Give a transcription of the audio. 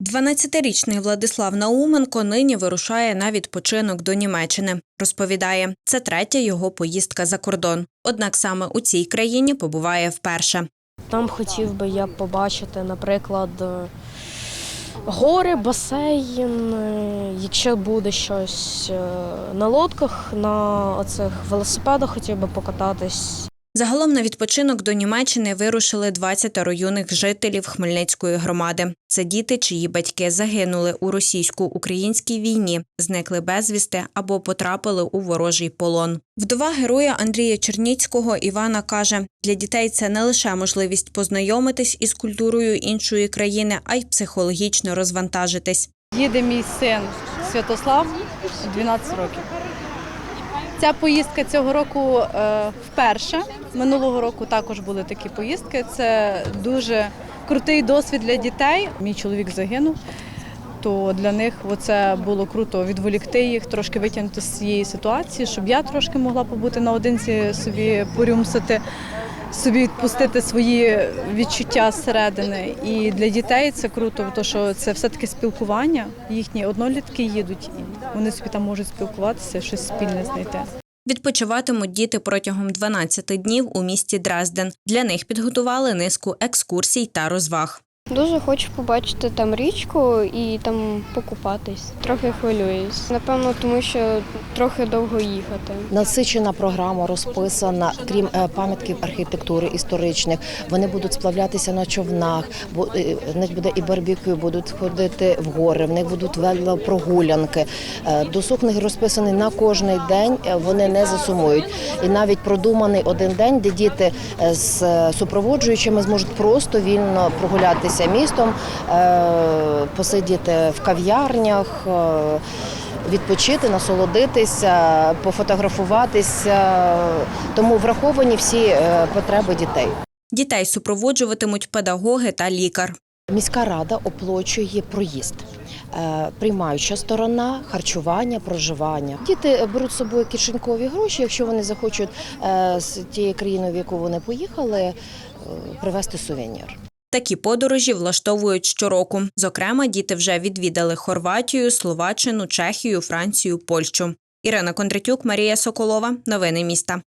12-річний Владислав Науменко нині вирушає на відпочинок до Німеччини. Розповідає, це третя його поїздка за кордон. Однак саме у цій країні побуває вперше. Там хотів би я побачити, наприклад, е, гори, басейн, е, якщо буде щось е, на лодках, на оцих велосипедах хотів би покататись. Загалом на відпочинок до Німеччини вирушили 20 юних жителів Хмельницької громади. Це діти, чиї батьки загинули у російсько-українській війні, зникли безвісти або потрапили у ворожий полон. Вдова героя Андрія Черніцького Івана каже: для дітей це не лише можливість познайомитись із культурою іншої країни, а й психологічно розвантажитись. Їде мій син Святослав 12 років. Ця поїздка цього року е, вперше. Минулого року також були такі поїздки. Це дуже крутий досвід для дітей. Мій чоловік загинув, то для них це було круто відволікти їх, трошки витягнути з цієї ситуації, щоб я трошки могла побути наодинці, собі порюмсити, собі відпустити свої відчуття зсередини. І для дітей це круто, тому що це все-таки спілкування. Їхні однолітки їдуть, і вони собі там можуть спілкуватися, щось спільне знайти. Відпочиватимуть діти протягом 12 днів у місті Дрезден. Для них підготували низку екскурсій та розваг. Дуже хочу побачити там річку і там покупатись. Трохи хвилююсь. Напевно, тому що трохи довго їхати. Насичена програма розписана, крім е, пам'ятків архітектури історичних. Вони будуть сплавлятися на човнах, е, в них буде і барбекю, будуть ходити в гори, в них будуть велопрогулянки. Е, Досуг них розписаний на кожний день. е, Вони не засумують. І навіть продуманий один день, де діти е, з е, супроводжуючими зможуть просто вільно прогулятися містом, е, посидіти в кав'ярнях. е, відпочити, насолодитися, пофотографуватися. Тому враховані всі е, потреби дітей. Дітей супроводжуватимуть педагоги та лікар. Міська рада оплачує проїзд. Приймаюча сторона, харчування, проживання. Діти беруть з собою кишенькові гроші, якщо вони захочуть з тієї країни, в яку вони поїхали, привезти сувенір. Такі подорожі влаштовують щороку. Зокрема, діти вже відвідали Хорватію, Словаччину, Чехію, Францію, Польщу. Ірина Кондратюк, Марія Соколова. Новини міста.